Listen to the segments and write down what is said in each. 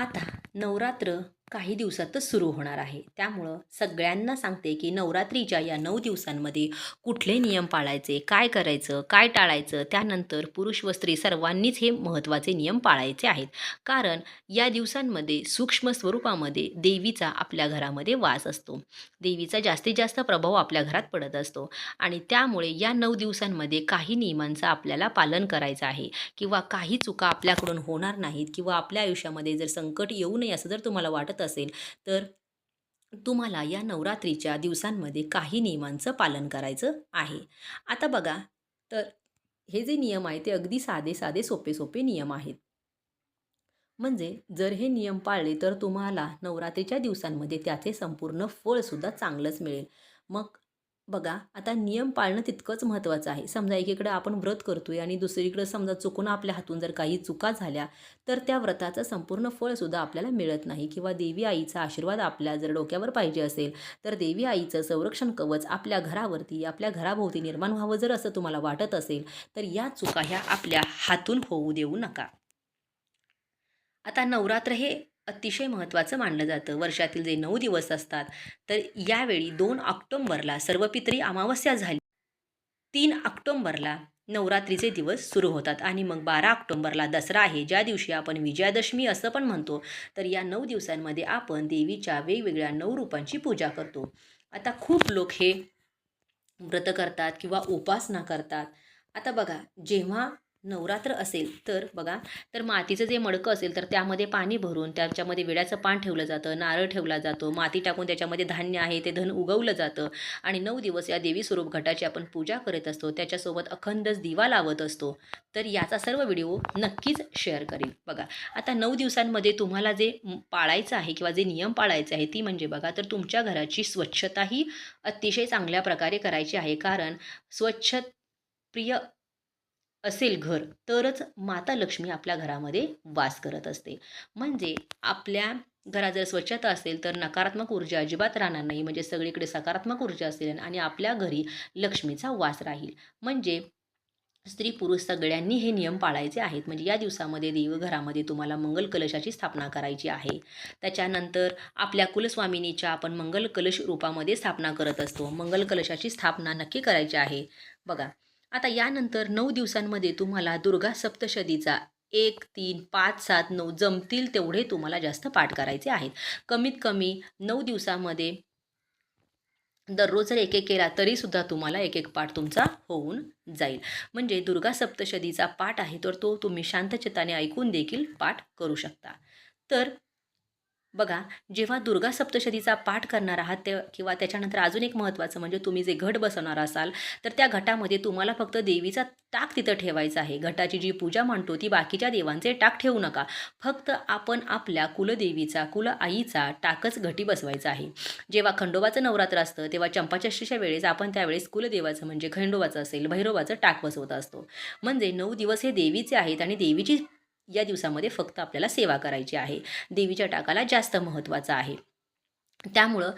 आता नवरात्र काही दिवसातच सुरू होणार आहे. त्यामुळं सगळ्यांना सांगते की नवरात्रीच्या या नऊ दिवसांमध्ये कुठले नियम पाळायचे काय करायचं काय टाळायचं त्यानंतर पुरुष व स्त्री सर्वांनीच हे महत्त्वाचे नियम पाळायचे आहेत. कारण या दिवसांमध्ये सूक्ष्म स्वरूपामध्ये देवीचा आपल्या घरामध्ये वास असतो. देवीचा जास्तीत जास्त प्रभाव आपल्या घरात पडत असतो. आणि त्यामुळे या नऊ दिवसांमध्ये काही नियमांचं आपल्याला पालन करायचं आहे. किंवा काही चुका आपल्याकडून होणार नाहीत किंवा आपल्या आयुष्यामध्ये जर संकट येऊ नये असं जर तुम्हाला वाटत असेल तर तुम्हाला या नवरात्रीच्या दिवसांमध्ये काही नियमांचं पालन करायचं आहे. आता बघा तर हे जे नियम आहे ते अगदी साधे साधे सोपे सोपे नियम आहेत. म्हणजे जर हे नियम पाळले तर तुम्हाला नवरात्रीच्या दिवसांमध्ये त्याचे संपूर्ण फळसुद्धा चांगलंच मिळेल. मग बघा आता नियम पाळणं तितकंच महत्त्वाचं आहे. समजा एकीकडे आपण व्रत करतोय आणि दुसरीकडं समजा चुकून आपल्या हातून जर काही चुका झाल्या तर त्या व्रताचं संपूर्ण फळसुद्धा आपल्याला मिळत नाही किंवा देवी आईचा आशीर्वाद आपल्या जर डोक्यावर पाहिजे असेल तर देवी आईचं संरक्षण कवच आपल्या घरावरती आपल्या घराभोवती निर्माण व्हावं जर असं तुम्हाला वाटत असेल तर या चुका ह्या आपल्या हातून होऊ देऊ नका. आता नवरात्र हे अतिशय महत्त्वाचं मानलं जातं. वर्षातील जे नऊ दिवस असतात तर यावेळी दोन ऑक्टोंबरला सर्वपित्री अमावस्या झाली. तीन ऑक्टोंबरला नवरात्रीचे दिवस सुरू होतात आणि मग बारा ऑक्टोंबरला दसरा आहे. ज्या दिवशी आपण विजयादशमी असं पण म्हणतो तर या नऊ दिवसांमध्ये आपण देवीच्या वेगवेगळ्या नऊ रूपांची पूजा करतो. आता खूप लोक हे व्रत करतात किंवा उपासना करतात. आता बघा जेव्हा नवरात्र असेल तर बघा तर मातीचं जे मडकं असेल तर त्यामध्ये पाणी भरून त्याच्यामध्ये विड्याचं पान ठेवलं जातं नारळ ठेवला जातो माती टाकून त्याच्यामध्ये धान्य आहे ते धन उगवलं जातं आणि नऊ दिवस या देवी स्वरूप घटाची आपण पूजा करत असतो त्याच्यासोबत अखंडच दिवा लावत असतो. तर याचा सर्व व्हिडिओ नक्कीच शेअर करेल. बघा आता नऊ दिवसांमध्ये तुम्हाला जे पाळायचं आहे किंवा जे नियम पाळायचे आहे ती म्हणजे बघा तर तुमच्या घराची स्वच्छताही अतिशय चांगल्या प्रकारे करायची आहे. कारण स्वच्छ प्रिय असेल घर तरच माता लक्ष्मी आपल्या घरामध्ये वास करत असते. म्हणजे आपल्या घरात जर स्वच्छता असेल तर नकारात्मक ऊर्जा अजिबात राहणार नाही. म्हणजे सगळीकडे सकारात्मक ऊर्जा असेल आणि आपल्या घरी लक्ष्मीचा वास राहील. म्हणजे स्त्री पुरुष सगळ्यांनी हे नियम पाळायचे आहेत. म्हणजे या दिवसामध्ये देवघरामध्ये तुम्हाला मंगल कलशाची स्थापना करायची आहे. त्याच्यानंतर आपल्या कुलस्वामिनीच्या आपण मंगल कलश रूपामध्ये स्थापना करत असतो. मंगल कलशाची स्थापना नक्की करायची आहे. बघा आता यानंतर नऊ दिवसांमध्ये तुम्हाला दुर्गा सप्तशतीचा एक तीन पाच सात नऊ जमतील तेवढे तुम्हाला जास्त पाठ करायचे आहेत. कमीत कमी नऊ दिवसामध्ये दररोज जर एक एक केला तरीसुद्धा तुम्हाला एक एक पाठ तुमचा होऊन जाईल. म्हणजे दुर्गा सप्तशतीचा पाठ आहे तर तो तुम्ही शांतचित्ताने ऐकून देखील पाठ करू शकता. तर बघा जेव्हा दुर्गा सप्तशतीचा पाठ करणार आहात ते किंवा त्याच्यानंतर अजून एक महत्त्वाचं म्हणजे तुम्ही जे घट बसवणार असाल तर त्या घटामध्ये तुम्हाला फक्त देवीचा टाक तिथं ठेवायचा आहे. घटाची जी पूजा म्हणतो ती बाकीच्या देवांचे टाक ठेवू नका. फक्त आपण आपल्या कुलदेवीचा कुल आईचा टाकच घटी बसवायचा आहे. जेव्हा खंडोबाचं नवरात्र असतं तेव्हा चंपाषष्ठीच्या वेळेस आपण त्यावेळेस कुलदेवाचं म्हणजे खंडोबाचं असेल भैरवाचं टाक बसवत असतो. म्हणजे नऊ दिवस हे देवीचे आहेत आणि देवीची या दिवसामध्ये फक्त आपल्याला सेवा करायची आहे. देवीच्या टाकाला जास्त महत्त्वाचं आहे. त्यामुळं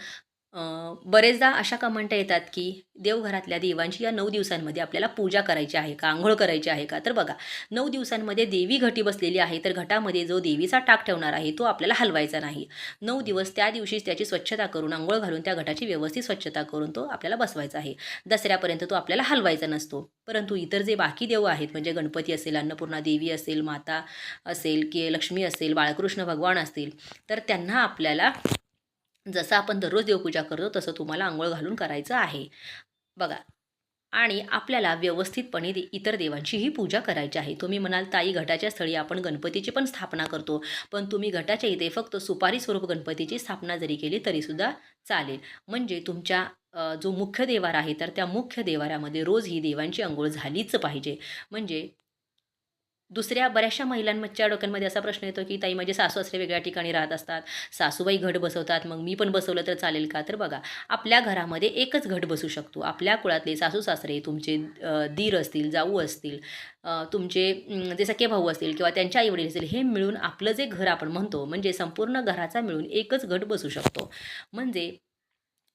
बरेचदा अशा कमेंट येतात की देवघरातल्या देवांची या नऊ दिवसांमध्ये आपल्याला पूजा करायची आहे का? आंघोळ करायची आहे का? तर बघा नऊ दिवसांमध्ये देवी घटी बसलेली आहे तर घटामध्ये जो देवीचा टाक ठेवणार आहे तो आपल्याला हलवायचा नाही. नऊ दिवस त्या दिवशीच त्याची स्वच्छता करून आंघोळ घालून त्या घटाची व्यवस्थित स्वच्छता करून तो आपल्याला बसवायचा आहे. दसऱ्यापर्यंत तो आपल्याला हलवायचा नसतो. परंतु इतर जे बाकी देव आहेत म्हणजे गणपती असेल अन्नपूर्णा देवी असेल माता असेल की लक्ष्मी असेल बाळकृष्ण भगवान असतील तर त्यांना आपल्याला जसं आपण दररोज देवपूजा करतो तसं तुम्हाला आंघोळ घालून करायचं आहे. बघा आणि आपल्याला व्यवस्थितपणे दे इतर देवांचीही पूजा करायची आहे. तुम्ही म्हणाल ताई घटाच्या स्थळी आपण गणपतीची पण स्थापना करतो. पण तुम्ही घटाच्या इथे फक्त सुपारी स्वरूप गणपतीची स्थापना जरी केली तरीसुद्धा चालेल. म्हणजे तुमच्या जो मुख्य देवार आहे तर त्या मुख्य देवाऱ्यामध्ये रोज ही देवांची अंघोळ झालीच पाहिजे. म्हणजे दुसऱ्या बऱ्याचशा महिलांच्या डोक्यांमध्ये असा प्रश्न येतो की ताई माझे सासू असले वेगळ्या ठिकाणी राहत असतात. सासूबाई घट बसवतात मग मी पण बसवलं तर चालेल का? तर बघा आपल्या घरामध्ये एकच घट बसू शकतो. आपल्या कुळातले सासू सासरे तुमचे दीर असतील जाऊ असतील तुमचे जे सखे भाऊ असतील किंवा त्यांच्या आईवडील असतील हे मिळून आपलं जे घर आपण म्हणतो म्हणजे संपूर्ण घराचा मिळून एकच घट बसू शकतो. म्हणजे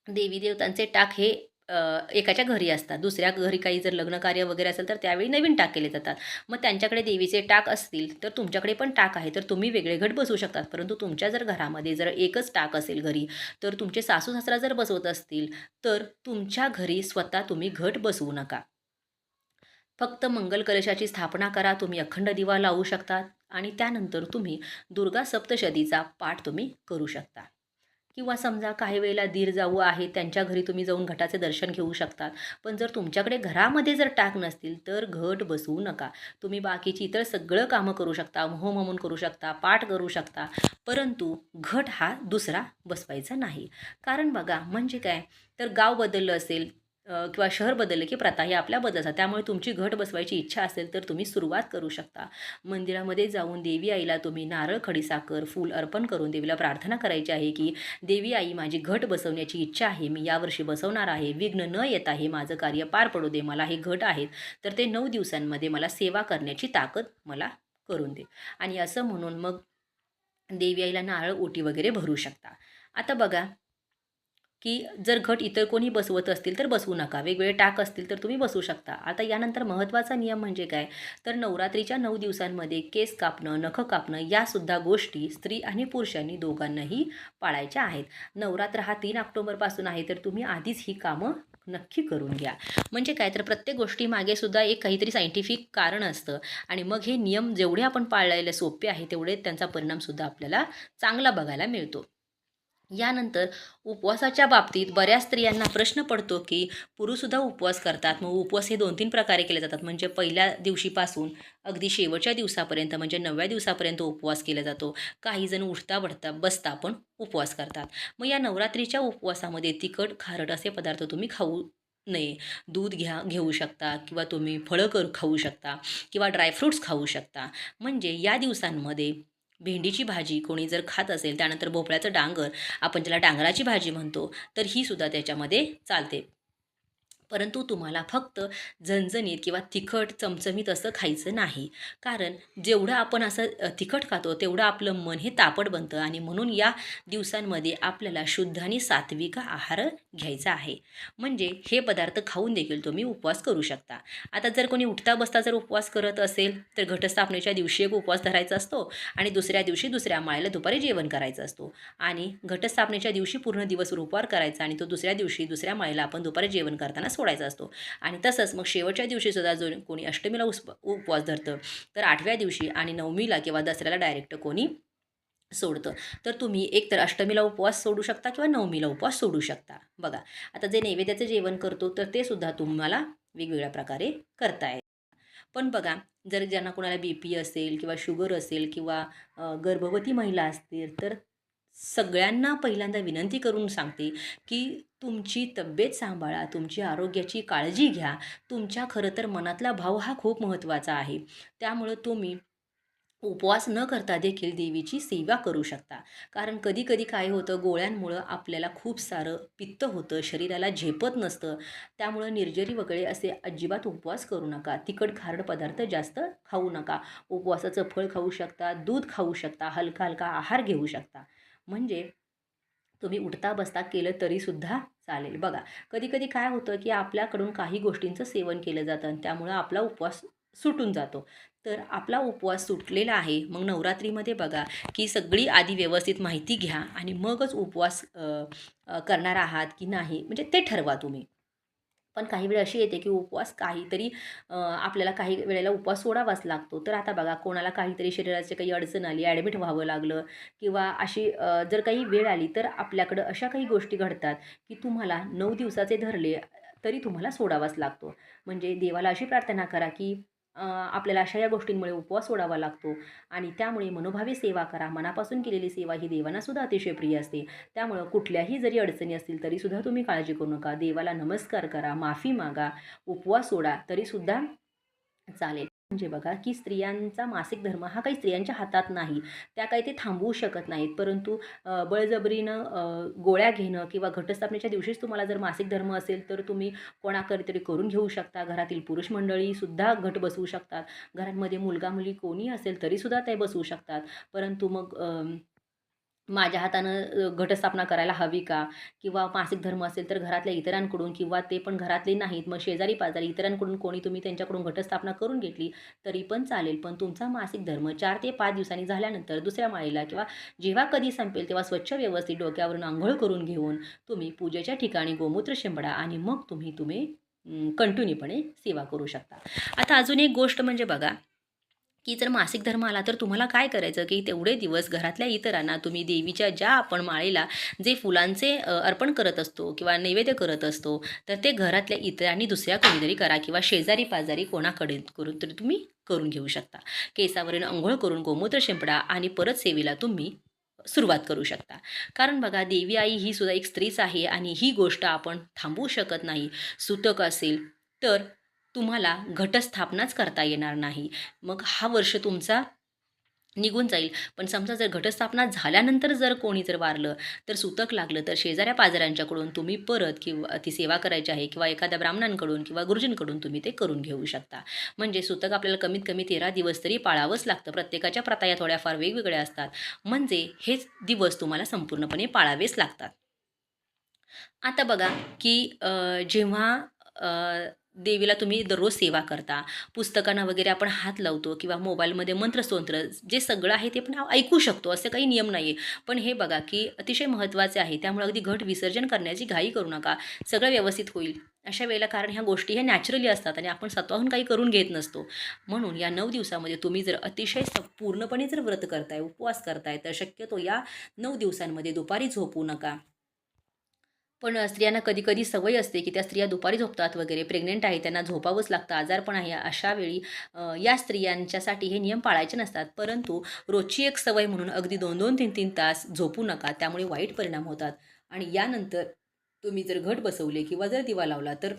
देवी देवतांचे टाक हे एकाच्या घरी असतात. दुसऱ्या घरी काही जर लग्नकार्य वगैरे असेल तर त्यावेळी नवीन टाक केले जातात. मग त्यांच्याकडे देवीचे टाक असतील तर तुमच्याकडे पण टाक आहे. तर तुम्ही वेगळे घट बसवू शकतात. परंतु तुमच्या जर घरामध्ये जर एकच टाक असेल घरी तर तुमचे सासू सासरा जर बसवत असतील तर तुमच्या घरी स्वतः तुम्ही घट बसवू नका. फक्त मंगल कलशाची स्थापना करा. तुम्ही अखंड दिवा लावू शकता आणि त्यानंतर तुम्ही दुर्गा सप्तशतीचा पाठ तुम्ही करू शकता. किंवा समजा काही वेळेला दीर जाऊ आहे त्यांच्या घरी तुम्ही जाऊन घटाचे दर्शन घेऊ शकतात पण जर तुमच्याकडे घरामध्ये जर टाक नसतील तर घट बसवू नका. तुम्ही बाकीची इतर सगळं कामं करू शकता होम करू शकता पाठ करू शकता. परंतु घट हा दुसरा बसवायचा नाही. कारण बघा म्हणजे काय? तर गाव बदललं असेल किंवा शहर बदललं की प्रथा ही आपल्या बदलतात. त्यामुळे तुमची घट बसवायची इच्छा असेल तर तुम्ही सुरुवात करू शकता. मंदिरामध्ये जाऊन देवी आईला तुम्ही नारळ खडीसाखर फूल अर्पण करून देवीला प्रार्थना करायची आहे की देवी आई माझी घट बसवण्याची इच्छा आहे. मी यावर्षी बसवणार आहे. विघ्न न येत आहे माझं कार्य पार पडू दे. मला हे घट आहेत तर ते नऊ दिवसांमध्ये मला सेवा करण्याची ताकद मला करून दे. आणि असं म्हणून मग देवी आईला नारळ ओटी वगैरे भरू शकता. आता बघा की जर घट इतर कोणी बसवत असतील तर बसवू नका. वेगवेगळे टाक असतील तर तुम्ही बसवू शकता. आता यानंतर महत्त्वाचा नियम म्हणजे काय? तर नवरात्रीच्या नऊ दिवसांमध्ये केस कापणं नखं कापणं यासुद्धा गोष्टी स्त्री आणि पुरुषांनी दोघांनाही पाळायच्या आहेत. नवरात्र हा तीन ऑक्टोबरपासून आहे तर तुम्ही आधीच ही कामं नक्की करून घ्या. म्हणजे काय? तर प्रत्येक गोष्टीमागे सुद्धा एक काहीतरी सायंटिफिक कारण असतं आणि मग हे नियम जेवढे आपण पाळलेले सोपे आहे तेवढे त्यांचा परिणामसुद्धा आपल्याला चांगला बघायला मिळतो. यानंतर उपवासाच्या बाबतीत बऱ्याच स्त्रियांना प्रश्न पडतो की पुरुषसुद्धा उपवास करतात. मग उपवास हे दोन तीन प्रकारे केले जातात. म्हणजे पहिल्या दिवशीपासून अगदी शेवटच्या दिवसापर्यंत म्हणजे नवव्या दिवसापर्यंत उपवास केला जातो. काही जण उठता बढता बसता पण उपवास करतात. मग या नवरात्रीच्या उपवासामध्ये तिखट खारट असे पदार्थ तुम्ही खाऊ नये. दूध घ्या घेऊ शकता किंवा तुम्ही फळं कर खाऊ शकता किंवा ड्रायफ्रूट्स खाऊ शकता. म्हणजे या दिवसांमध्ये भेंडीची भाजी कोणी जर खात असेल त्यानंतर भोपळ्याचं डांगर आपण ज्याला डांगराची भाजी म्हणतो तर ही सुद्धा त्याच्यामध्ये चालते. परंतु तुम्हाला फक्त झणझणीत किंवा तिखट चमचमीत असं खायचं नाही. कारण जेवढं आपण असं तिखट खातो तेवढं आपलं मन हे तापट बनतं आणि म्हणून या दिवसांमध्ये आपल्याला शुद्ध आणि सात्विक आहार घ्यायचा आहे. म्हणजे हे पदार्थ खाऊन देखील तुम्ही उपवास करू शकता. आता जर कोणी उठता बसता जर उपवास करत असेल तर घटस्थापनेच्या दिवशी एक उपवास धरायचा असतो आणि दुसऱ्या दिवशी दुसऱ्या माळेला दुपारी जेवण करायचं असतो. आणि घटस्थापनेच्या दिवशी पूर्ण दिवस उपवार करायचा आणि तो दुसऱ्या दिवशी दुसऱ्या माळ्याला आपण दुपारी जेवण करताना सोडायचा असतो. आणि तसंच मग शेवटच्या दिवशी सुद्धा जो कोणी अष्टमीला उस उपवास धरतं तर आठव्या दिवशी आणि नवमीला किंवा दसऱ्याला डायरेक्ट कोणी सोडतं. तर तुम्ही एक तर अष्टमीला उपवास सोडू शकता किंवा नवमीला उपवास सोडू शकता. बघा आता जे नैवेद्याचं जेवण करतो तर ते सुद्धा तुम्हाला वेगवेगळ्या प्रकारे करता येईल पण बघा जर ज्यांना कोणाला बी पी असेल किंवा शुगर असेल किंवा गर्भवती महिला असतील तर सगळ्यांना पहिल्यांदा विनंती करून सांगते की तुमची तब्येत सांभाळा तुमची आरोग्याची काळजी घ्या. तुमच्या खरं तर मनातला भाव हा खूप महत्त्वाचा आहे. त्यामुळं तुम्ही उपवास न करता देखील देवीची सेवा करू शकता. कारण कधी कधी काय होतं गोळ्यांमुळं आपल्याला खूप सारं पित्त होतं शरीराला झेपत नसतं. त्यामुळं निर्जरी वगैरे असे अजिबात उपवास करू नका. तिखट खारड पदार्थ जास्त खाऊ नका. उपवासाचं फळ खाऊ शकता दूध खाऊ शकता हलका हलका आहार घेऊ शकता. म्हणजे तुम्ही उठता बसता केलं तरीसुद्धा चालेल. बघा कधी कधी काय होतं की आपल्याकडून काही गोष्टींचं सेवन केलं जातं आणि त्यामुळं आपला उपवास सुटून जातो. तर आपला उपवास सुटलेला आहे मग नवरात्रीमध्ये बघा की सगळी आधी व्यवस्थित माहिती घ्या आणि मगच उपवास करणार आहात की नाही म्हणजे ते ठरवा तुम्ही. पण काही वेळ अशी येते की उपवास काहीतरी आपल्याला काही वेळेला उपवास सोडावाच लागतो. तर आता बघा कोणाला काहीतरी शरीराची काही अडचण आली ॲडमिट व्हावं लागलं किंवा अशी जर काही वेळ आली तर आपल्याकडं अशा काही गोष्टी घडतात की तुम्हाला नऊ दिवसाचे धरले तरी तुम्हाला सोडावाच लागतो. म्हणजे देवाला अशी प्रार्थना करा की आपल्याला अशा या गोष्टींमुळे उपवास सोडावा लागतो. आणि त्यामुळे मनोभावी सेवा करा. मनापासून केलेली सेवा ही देवांनासुद्धा अतिशय प्रिय असते. त्यामुळं कुठल्याही जरी अडचणी असतील तरीसुद्धा तुम्ही काळजी करू नका. देवाला नमस्कार करा. माफी मागा. उपवास सोडा. तरीसुद्धा चालेल. म्हणजे बघा की स्त्रियांचा मासिक धर्म हा काही स्त्रियांच्या हातात नाही. त्या काही ते थांबवू शकत नाहीत. परंतु बळजबरीनं गोळ्या घेणं किंवा घटस्थापनेच्या दिवशीच तुम्हाला जर मासिक धर्म असेल तर तुम्ही कोणाकडे तरी करून घेऊ शकता. घरातील पुरुष मंडळीसुद्धा घट बसवू शकतात. घरांमध्ये मुलगा मुली कोणी असेल तरीसुद्धा ते बसवू शकतात. परंतु मग माझ्या हातानं घटस्थापना करायला हवी का? किंवा मासिक धर्म असेल तर घरातल्या इतरांकडून किंवा ते पण घरातले नाहीत मग शेजारी पाजारी इतरांकडून कोणी तुम्ही त्यांच्याकडून घटस्थापना करून घेतली तरी पण चालेल. पण तुमचा मासिक धर्म चार ते पाच दिवसांनी झाल्यानंतर दुसऱ्या माळीला किंवा जेव्हा कधी संपेल तेव्हा स्वच्छ व्यवस्थित डोक्यावरून आंघोळ करून घेऊन तुम्ही पूजेच्या ठिकाणी गोमूत्र शिंपडा आणि मग तुम्ही तुम्ही कंटिन्यूपणे सेवा करू शकता. आता अजून एक गोष्ट म्हणजे बघा की जर मासिक धर्म आला तर तुम्हाला काय करायचं की तेवढे दिवस घरातल्या इतरांना तुम्ही देवीच्या ज्या आपण माळेला जे फुलांचे अर्पण करत असतो किंवा नैवेद्य करत असतो तर ते घरातल्या इतरांनी दुसऱ्या कोणीतरी करा किंवा शेजारी पाजारी कोणाकडे करून तरी तुम्ही करून घेऊ शकता. केसावरील अंघोळ करून गोमूत्र शिंपडा आणि परत सेवेला तुम्ही सुरुवात करू शकता. कारण बघा देवी आई ही सुद्धा एक स्त्रीच आहे आणि ही गोष्ट आपण थांबवू शकत नाही. सुतक असेल तर तुम्हाला घटस्थापनाच करता येणार नाही. मग हा वर्ष तुमचा निघून जाईल. पण समजा जर घटस्थापना झाल्यानंतर जर कोणी जर वारलं तर सुतक लागलं तर शेजाऱ्या पाजाऱ्यांच्याकडून तुम्ही परत किंवा ती सेवा करायची आहे किंवा एखाद्या ब्राह्मणांकडून किंवा गुरुजींकडून तुम्ही ते करून घेऊ शकता. म्हणजे सुतक आपल्याला कमीत कमी तेरा दिवस तरी पाळावंच लागतं. प्रत्येकाच्या प्रताया थोड्याफार वेगवेगळ्या असतात. म्हणजे हेच दिवस तुम्हाला संपूर्णपणे पाळावेच लागतात. आता बघा की जेव्हा देवीला तुम्ही दररोज सेवा करता. पुस्तकांना वगैरे आपण हात लावतो किंवा मोबाईलमध्ये मंत्रस्तोत्र जे सगळं आहे ते पण ऐकू शकतो असं काही नियम नाही आहे पण हे बघा की अतिशय महत्त्वाचे आहे. त्यामुळे अगदी घट विसर्जन करण्याची घाई करू नका. सगळं व्यवस्थित होईल. अशा वेळेला कारण ह्या गोष्टी ह्या नॅचरली असतात आणि आपण स्वतःहून काही करून घेत नसतो. म्हणून या नऊ दिवसामध्ये तुम्ही जर अतिशय स पूर्णपणे जर व्रत करताय उपवास करताय तर शक्यतो या नऊ दिवसांमध्ये दुपारी झोपू नका. पण स्त्रियांना कधी कधी सवय असते की त्या स्त्रिया दुपारी झोपतात वगैरे प्रेग्नेंट आहे त्यांना झोपावंच लागतं आजारपण आहे. अशा वेळी या स्त्रियांच्यासाठी हे नियम पाळायचे नसतात. परंतु रोजची एक सवय म्हणून अगदी दोन दोन तीन तीन तास झोपू नका त्यामुळे वाईट परिणाम होतात. आणि यानंतर तुम्ही जर घट बसवले किंवा जर दिवा लावला तर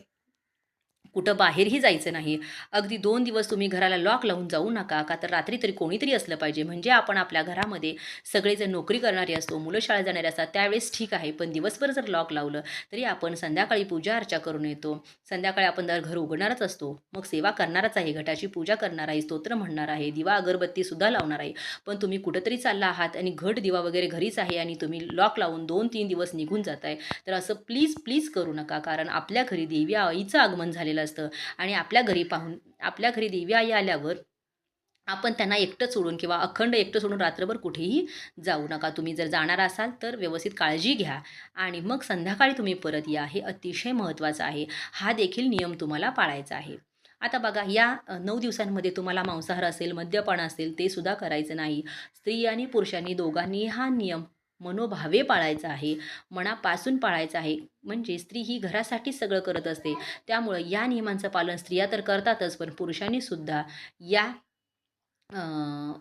कुठं बाहेरही जायचं नाही. अगदी दोन दिवस तुम्ही घराला लॉक लावून जाऊ नका का तर रात्री तरी कोणीतरी असलं पाहिजे. म्हणजे आपण आपल्या घरामध्ये सगळे जर नोकरी करणारे असतो मुलं शाळेत जाणारे असतात त्यावेळेस ठीक आहे. पण दिवसभर जर लॉक लावलं तरी आपण संध्याकाळी पूजा अर्चा करून येतो. संध्याकाळी आपण दर घर उघडणारच असतो. मग सेवा करणारच आहे. घटाची पूजा करणार आहे स्तोत्र म्हणणार आहे दिवा अगरबत्तीसुद्धा लावणार आहे. पण तुम्ही कुठंतरी चालला आहात आणि घट दिवा वगैरे घरीच आहे आणि तुम्ही लॉक लावून दोन तीन दिवस निघून जात आहे तर असं प्लीज प्लीज करू नका. कारण आपल्या घरी देवी आईचं आगमन झालेलं असतं. आणि आपल्या घरी पाहून आपल्या घरी देवी आई आल्यावर आपण त्यांना एकटं सोडून किंवा अखंड एकटं सोडून रात्रभर कुठेही जाऊ नका. तुम्ही जर जाणार असाल तर व्यवस्थित काळजी घ्या. आणि मग संध्याकाळी तुम्ही परत या. हे अतिशय महत्त्वाचं आहे. हा देखील नियम तुम्हाला पाळायचा आहे. आता बघा या नऊ दिवसांमध्ये तुम्हाला मांसाहार असेल मद्यपान असेल ते सुद्धा करायचं नाही. स्त्री आणि पुरुषांनी दोघांनी हा नियम मनोभावे पाळायचा आहे मनापासून पाळायचं आहे. म्हणजे स्त्री ही घरासाठी सगळं करत असते. त्यामुळं या नियमांचं पालन स्त्रिया तर करतातच पण पुरुषांनी सुद्धा या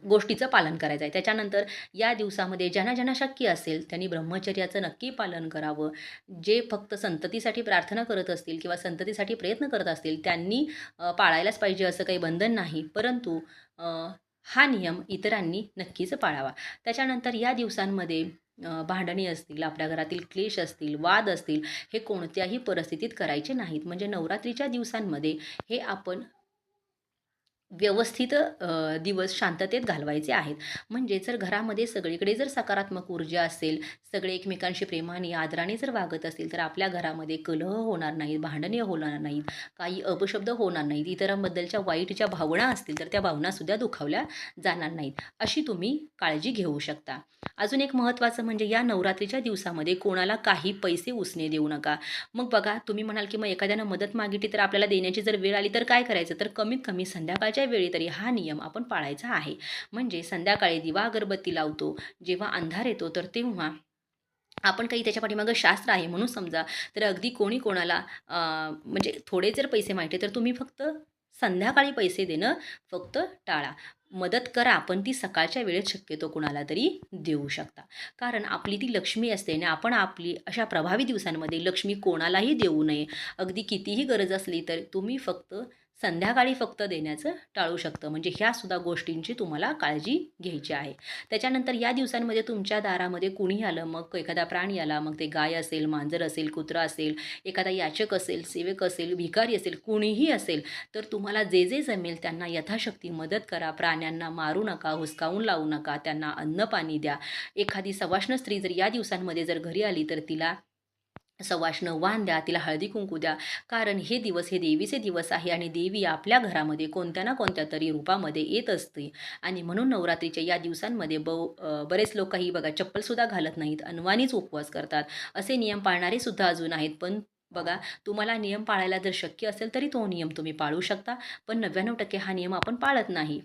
गोष्टीचं पालन करायचं आहे. त्याच्यानंतर या दिवसामध्ये ज्यांना ज्यांना शक्य असेल त्यांनी ब्रह्मचर्याचं नक्की पालन करावं. जे फक्त संततीसाठी प्रार्थना करत असतील किंवा संततीसाठी प्रयत्न करत असतील त्यांनी पाळायलाच पाहिजे असं काही बंधन नाही. परंतु हा नियम इतरांनी नक्कीच पाळावा. त्याच्यानंतर या दिवसांमध्ये भांडणी असतील आपल्या घरातील क्लेश असतील वाद असतील हे कोणत्याही परिस्थितीत करायचे नाहीत. म्हणजे नवरात्रीच्या दिवसांमध्ये हे आपण व्यवस्थित दिवस शांततेत घालवायचे आहेत. म्हणजे जर घरामध्ये सगळीकडे जर सकारात्मक ऊर्जा असेल सगळे एकमेकांशी प्रेमाने आदराने जर वागत असतील तर आपल्या घरामध्ये कलह होणार नाहीत भांडणे होणार नाहीत काही अपशब्द होणार नाहीत इतरांबद्दलच्या वाईट ज्या भावना असतील तर त्या भावनासुद्धा दुखावल्या जाणार नाहीत. अशी तुम्ही काळजी घेऊ शकता. अजून एक महत्त्वाचं म्हणजे या नवरात्रीच्या दिवसामध्ये कोणाला काही पैसे उसने देऊ नका. मग बघा तुम्ही म्हणाल की मग एखाद्यानं मदत मागितली तर आपल्याला देण्याची जर वेळ आली तर काय करायचं? तर कमीत कमी संध्याकाळच्या वेळी तरी हा नियम आपण पाळायचा आहे. म्हणजे संध्याकाळी दिवा अगरबत्ती लावतो जेव्हा अंधार येतो तर तेव्हा आपण काही त्याच्या पाठीमागं शास्त्र आहे. म्हणून समजा तर अगदी कोणी कोणाला म्हणजे थोडे जर पैसे माहिती तर तुम्ही फक्त संध्याकाळी पैसे देणं फक्त टाळा. मदत करा पण ती सकाळच्या वेळेत शक्यतो कुणाला तरी देऊ शकता. कारण आपली ती लक्ष्मी असते आणि आपण आपली अशा प्रभावी दिवसांमध्ये लक्ष्मी कोणालाही देऊ नये. अगदी कितीही गरज असली तर तुम्ही फक्त संध्याकाळी फक्त देण्याचं टाळू शकतं. म्हणजे ह्यासुद्धा गोष्टींची तुम्हाला काळजी घ्यायची आहे. त्याच्यानंतर या दिवसांमध्ये तुमच्या दारामध्ये कुणी आलं मग एखादा प्राणी आला मग ते गाय असेल मांजर असेल कुत्रा असेल एखादा याचक असेल सेवक असेल भिकारी असेल कुणीही असेल तर तुम्हाला जे जे जमेल त्यांना यथाशक्ती मदत करा. प्राण्यांना मारू नका हुसकावून लावू नका त्यांना अन्न पाणी द्या. एखादी सवाष्ण स्त्री जर या दिवसांमध्ये जर घरी आली तर तिला सवाष्ण वाण द्या तिला हळदी कुंकू द्या. कारण हे दिवस हे देवीचे दिवस आहे आणि देवी आपल्या घरामध्ये कोणत्या ना कोणत्या तरी रूपामध्ये येत असते. आणि म्हणून नवरात्रीच्या या दिवसांमध्ये ब बरेच लोक काही बघा चप्पलसुद्धा घालत नाहीत अनवानीच उपवास करतात. असे नियम पाळणारे सुद्धा अजून आहेत. पण बघा तुम्हाला नियम पाळायला जर शक्य असेल तरी तो नियम तुम्ही पाळू शकता. पण नव्याण्णव टक्के हा नियम आपण पाळत नाही.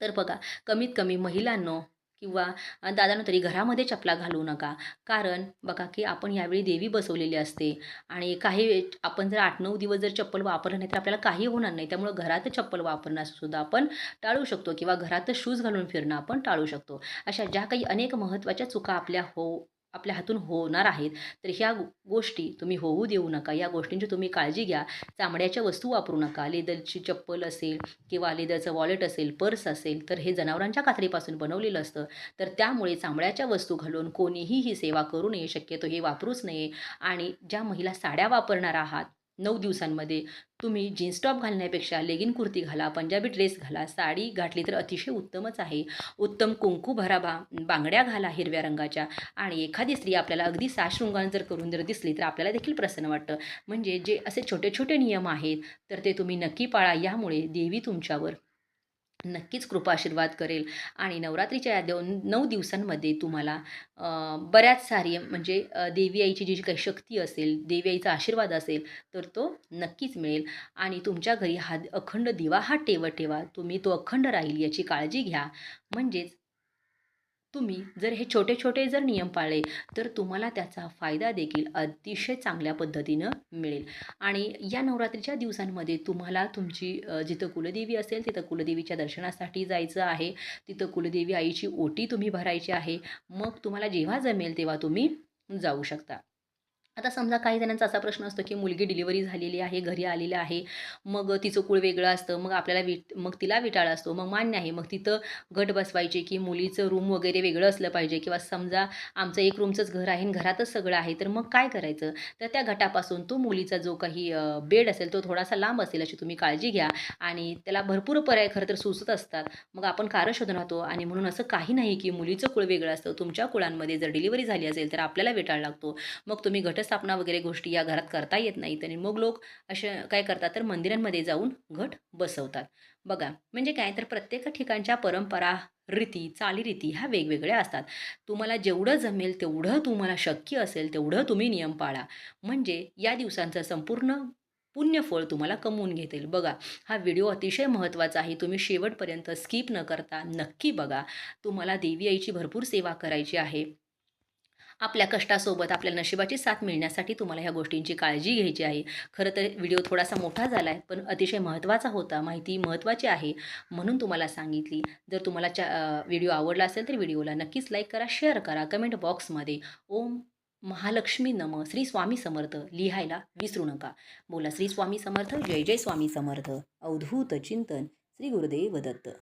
तर बघा कमीत कमी महिलांनो किंवा दादानं तरी घरामध्ये चपला घालू नका. कारण बघा की आपण यावेळी देवी बसवलेली असते आणि काही आपण जर आठ नऊ दिवस जर चप्पल वापरलं नाही तर आपल्याला काही होणार नाही. त्यामुळं घरात चप्पल वापरणं सुद्धा आपण टाळू शकतो किंवा घरात शूज घालून फिरणं आपण टाळू शकतो. अशा ज्या काही अनेक महत्त्वाच्या चुका आपल्या हो आपल्या हातून होणार आहेत तर ह्या गोष्टी तुम्ही होऊ देऊ नका. या गोष्टींची तुम्ही काळजी घ्या. चामड्याच्या वस्तू वापरू नका. लेदरची चप्पल असेल किंवा लेदरचं वॉलेट असेल पर्स असेल तर हे जनावरांच्या कातडीपासून बनवलेलं असतं. तर त्यामुळे चामड्याच्या वस्तू घालून कोणीही ही सेवा करू नये शक्यतो हे वापरूच नये. आणि ज्या महिला साड्या वापरणार आहात नऊ दिवसांमध्ये. तुम्ही जीन्स टॉप घालण्यापेक्षा लेगिन कुर्ती घाला पंजाबी ड्रेस घाला साडी घातली तर अतिशय उत्तमच आहे. उत्तम कुंकू भरा बा बांगड्या घाला हिरव्या रंगाच्या आणि एखादी स्त्री आपल्याला अगदी साशृंगान जर करून जर दिसली तर आपल्याला देखील प्रसन्न वाटतं. म्हणजे जे असे छोटे छोटे नियम आहेत तर ते तुम्ही नक्की पाळा. यामुळे देवी तुमच्यावर नक्कीच कृपा आशीर्वाद करेल. आणि नवरात्रीच्या या दोन नऊ दिवसांमध्ये तुम्हाला बऱ्याच सारी म्हणजे देवी आईची जी जी काही शक्ती असेल देवी आईचा आशीर्वाद असेल तर तो नक्कीच मिळेल. आणि तुमच्या घरी हा अखंड दिवा हा ठेवत ठेवा तुम्ही तो अखंड राहील याची काळजी घ्या. म्हणजेच तुम्ही जर हे छोटे छोटे जर नियम पाळले तर तुम्हाला त्याचा फायदा देखील अतिशय चांगल्या पद्धतीनं मिळेल. आणि या नवरात्रीच्या दिवसांमध्ये तुम्हाला तुमची जिथं कुलदेवी असेल तिथं कुलदेवीच्या दर्शनासाठी जायचं आहे. तिथं कुलदेवी आईची ओटी तुम्ही भरायची आहे. मग तुम्हाला जेव्हा जमेल तेव्हा तुम्ही जाऊ शकता. आता समजा काही जणांचा असा प्रश्न असतो की मुलगी डिलिव्हरी झालेली आहे घरी आलेली आहे मग तिचं कुळ वेगळं असतं मग आपल्याला विट मग तिला विटाळ असतो मग मान्य आहे. मग तिथं गट बसवायचे की मुलीचं रूम वगैरे वेगळं असलं पाहिजे किंवा समजा आमचं एक रूमचंच घर आहे आणि घरातच सगळं आहे तर मग काय करायचं? तर त्या गटापासून तो मुलीचा जो काही बेड असेल तो थोडासा लांब असेल अशी तुम्ही काळजी घ्या आणि त्याला भरपूर पर्याय खरं तर सुचत असतात. मग आपण कारण शोधून राहतो आणि म्हणून असं काही नाही की मुलीचं कुळ वेगळं असतं तुमच्या कुळांमध्ये जर डिलिव्हरी झाली असेल तर आपल्याला विटाळ लागतो. मग तुम्ही घटस्थापना वगैरे गोष्टी या घरात करता येत नाहीत आणि मग लोक असे काय करतात तर मंदिरांमध्ये जाऊन घट बसवतात. बघा म्हणजे काय? तर प्रत्येक ठिकाणच्या परंपरा रीती चालीरीती ह्या वेगवेगळ्या असतात. तुम्हाला जेवढं जमेल तेवढं तुम्हाला शक्य असेल तेवढं तुम्ही नियम पाळा. म्हणजे या दिवसांचं संपूर्ण पुण्यफळ तुम्हाला कमवून घेतील. बघा हा व्हिडिओ अतिशय महत्त्वाचा आहे. तुम्ही शेवटपर्यंत स्किप न करता नक्की बघा. तुम्हाला देवी आईची भरपूर सेवा करायची आहे. आपल्या कष्टासोबत आपल्या नशिबाची साथ मिळण्यासाठी तुम्हाला ह्या गोष्टींची काळजी घ्यायची आहे. खरं तर व्हिडिओ थोडासा मोठा झाला आहे पण अतिशय महत्त्वाचा होता. माहिती महत्त्वाची आहे म्हणून तुम्हाला सांगितली. जर तुम्हाला चा व्हिडिओ आवडला असेल तर व्हिडिओला नक्कीच लाईक करा शेअर करा. कमेंट बॉक्समध्ये ओम महालक्ष्मी नम. श्री स्वामी समर्थ लिहायला विसरू नका. बोला श्री स्वामी समर्थ जय जय स्वामी समर्थ. अवधूत चिंतन श्री गुरुदेव दत्त.